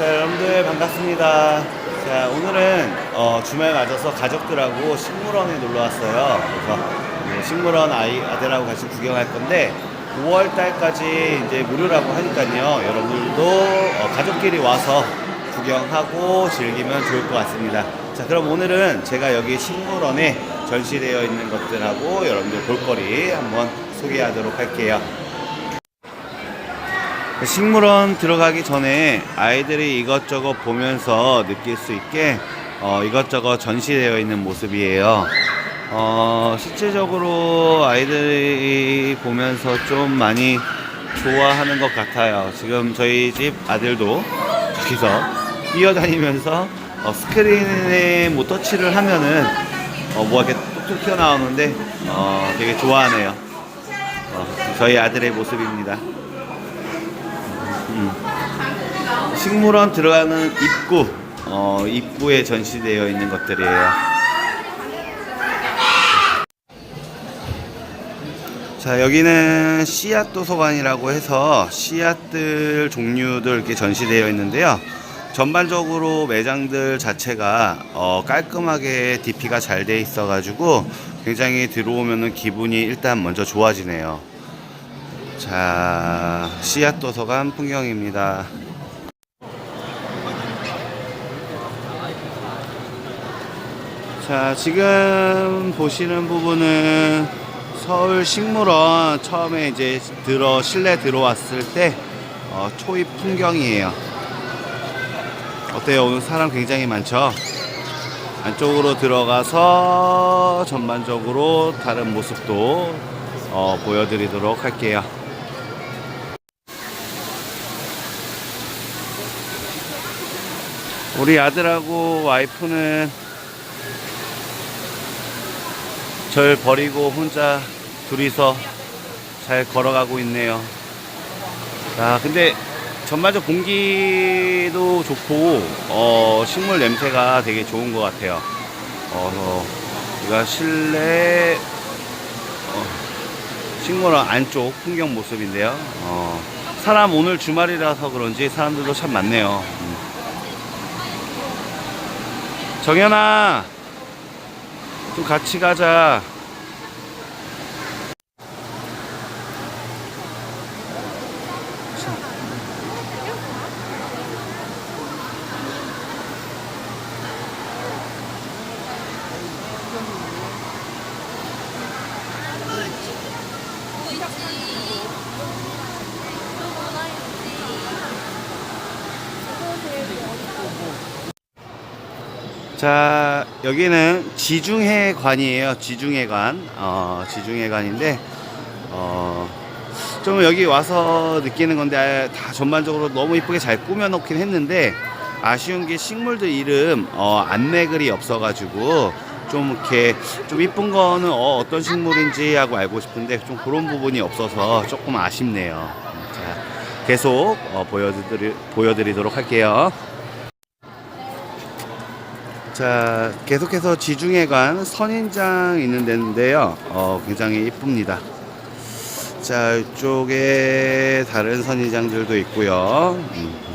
자, 여러분들 반갑습니다. 자, 오늘은 어, 주말 맞아서 가족들하고 식물원에 놀러 왔어요. 그래서 네, 식물원 아이 아들하고 같이 구경할 건데 5월 달까지 이제 무료라고 하니까요. 여러분들도 어, 가족끼리 와서 구경하고 즐기면 좋을 것 같습니다. 자, 그럼 오늘은 제가 여기 식물원에 전시되어 있는 것들하고 여러분들 볼거리 한번 소개하도록 할게요. 식물원 들어가기 전에 아이들이 이것저것 보면서 느낄 수 있게 어, 이것저것 전시되어 있는 모습이에요. 어, 실질적으로 아이들이 보면서 좀 많이 좋아하는 것 같아요. 지금 저희 집 아들도 저기서 뛰어다니면서 어, 스크린에 뭐 터치를 하면은 어, 뭐가 이렇게 뚝뚝 튀어나오는데 어, 되게 좋아하네요. 어, 저희 아들의 모습입니다. 식물원 들어가는 입구, 어, 입구에 전시되어 있는 것들이에요. 자, 여기는 씨앗 도서관이라고 해서 씨앗들 종류들 이렇게 전시되어 있는데요. 전반적으로 매장들 자체가 어, 깔끔하게 DP가 잘 돼 있어 가지고 굉장히 들어오면은 기분이 일단 먼저 좋아지네요. 자, 씨앗 도서관 풍경입니다. 자, 지금 보시는 부분은 서울 식물원 처음에 이제 들어 실내 들어왔을 때 어, 초입 풍경이에요. 어때요? 오늘 사람 굉장히 많죠? 안쪽으로 들어가서 전반적으로 다른 모습도 어, 보여드리도록 할게요. 우리 아들하고 와이프는 절 버리고 혼자 둘이서 잘 걸어가고 있네요. 아, 근데 전반적 공기도 좋고, 어, 식물 냄새가 되게 좋은 것 같아요. 어, 이가 실내, 어, 식물원 안쪽 풍경 모습인데요. 어, 사람 오늘 주말이라서 그런지 사람들도 참 많네요. 음. 정연아, 좀 같이 가자. 자, 여기는 지중해관이에요. 지중해관. 어, 지중해관인데, 어, 좀 여기 와서 느끼는 건데, 다 전반적으로 너무 이쁘게 잘 꾸며 놓긴 했는데, 아쉬운 게 식물들 이름, 어, 안내글이 없어가지고, 좀 이렇게, 좀 이쁜 거는 어, 어떤 식물인지 하고 알고 싶은데, 좀 그런 부분이 없어서 조금 아쉽네요. 자, 계속 어, 보여드리, 보여드리도록 할게요. 자, 계속해서 지중해관 선인장 있는 데인데요. 어, 굉장히 이쁩니다. 자, 이쪽에 다른 선인장들도 있고요. 음.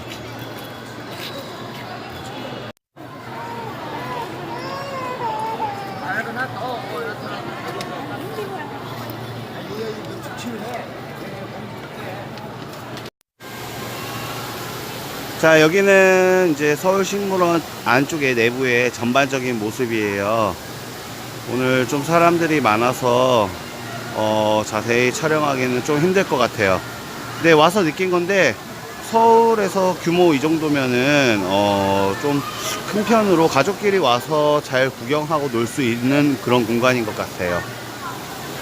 자, 여기는 이제 서울식물원 안쪽에 내부의 전반적인 모습이에요. 오늘 좀 사람들이 많아서 어, 자세히 촬영하기는 좀 힘들 것 같아요. 근데 와서 느낀 건데 서울에서 규모 이 정도면은 어, 좀 큰 편으로 가족끼리 와서 잘 구경하고 놀 수 있는 그런 공간인 것 같아요.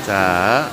자,